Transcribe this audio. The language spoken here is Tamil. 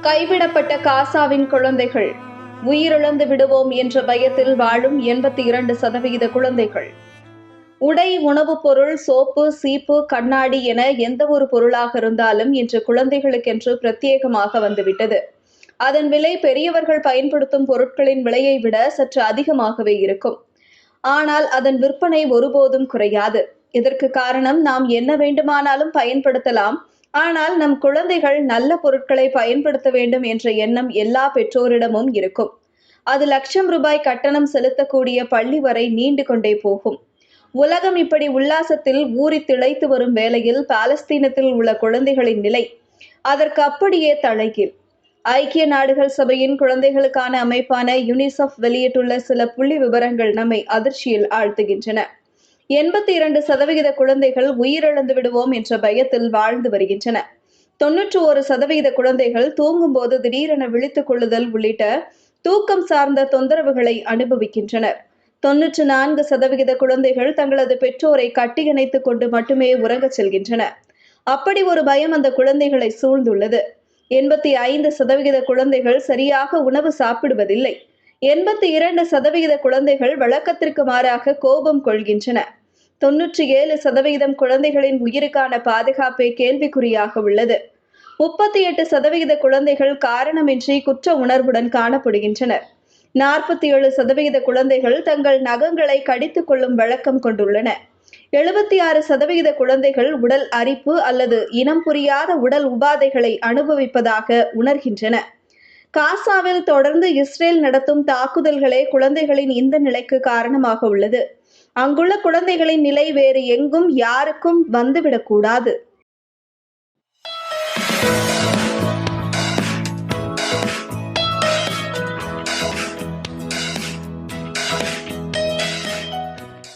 கைவிடப்பட்ட காசாவின் குழந்தைகள். உயிரிழந்து விடுவோம் என்ற பயத்தில் வாழும் எண்பத்தி இரண்டு சதவிகித குழந்தைகள். உடை உணவுப் பொருள் சோப்பு சீப்பு கண்ணாடி என எந்த ஒரு பொருளாக இருந்தாலும் இன்று குழந்தைகளுக்கென்று பிரத்யேகமாக வந்துவிட்டது. அதன் விலை பெரியவர்கள் பயன்படுத்தும் பொருட்களின் விலையை விட சற்று அதிகமாகவே இருக்கும். ஆனால் அதன் விற்பனை ஒருபோதும் குறையாது. இதற்கு காரணம் நாம் என்ன வேண்டுமானாலும் பயன்படுத்தலாம் ஆனால் நம் குழந்தைகள் நல்ல பொருட்களை பயன்படுத்த வேண்டும் என்ற எண்ணம் எல்லா பெற்றோரிடமும் இருக்கும். அது லட்சம் ரூபாய் கட்டணம் செலுத்தக்கூடிய பள்ளி வரை நீண்டு கொண்டே போகும். உலகம் இப்படி உல்லாசத்தில் ஊறி திளைத்து வரும் வேளையில் பாலஸ்தீனத்தில் உள்ள குழந்தைகளின் நிலை அதற்கு அப்படியே தலைகீழ். ஐக்கிய நாடுகள் சபையின் குழந்தைகளுக்கான அமைப்பான யுனிசெஃப் வெளியிட்டுள்ள சில புள்ளி விவரங்கள் நம்மை அதிர்ச்சியில் ஆழ்த்துகின்றன. எண்பத்தி இரண்டு சதவிகித குழந்தைகள் உயிரிழந்து விடுவோம் என்ற பயத்தில் வாழ்ந்து வருகின்றன. தொன்னூற்று ஒரு சதவிகித குழந்தைகள் தூங்கும்போது திடீரென விழித்துக் கொள்ளுதல் உள்ளிட்ட தூக்கம் சார்ந்த தொந்தரவுகளை அனுபவிக்கின்றனர். தொன்னூற்று நான்கு சதவிகித குழந்தைகள் தங்களது பெற்றோரை கட்டியணைத்துக் கொண்டு மட்டுமே உறங்கச் செல்கின்றன. அப்படி ஒரு பயம் அந்த குழந்தைகளை சூழ்ந்துள்ளது. எண்பத்தி ஐந்து சதவிகித குழந்தைகள் சரியாக உணவு சாப்பிடுவதில்லை. எண்பத்தி இரண்டு சதவிகித குழந்தைகள் வழக்கத்திற்கு மாறாக கோபம் கொள்கின்றன. தொன்னூற்றி ஏழு சதவிகிதம் குழந்தைகளின் உயிருக்கான பாதுகாப்பே கேள்விக்குறியாக உள்ளது. முப்பத்தி எட்டு சதவிகித குழந்தைகள் காரணமின்றி குற்ற உணர்வுடன் காணப்படுகின்றனர். நாற்பத்தி ஏழு சதவிகித குழந்தைகள் தங்கள் நகங்களை கடித்துக் கொள்ளும் வழக்கம் கொண்டுள்ளன. எழுபத்தி ஆறு சதவிகித குழந்தைகள் உடல் அரிப்பு அல்லது இனம் புரியாத உடல் உபாதைகளை அனுபவிப்பதாக உணர்கின்றன. காசாவில் தொடர்ந்து இஸ்ரேல் நடத்தும் தாக்குதல்களே குழந்தைகளின் இந்த நிலைக்கு காரணமாக உள்ளது. அங்குள்ள குழந்தைகளின் நிலை வேறு எங்கும் யாருக்கும் வந்துவிடக்கூடாது.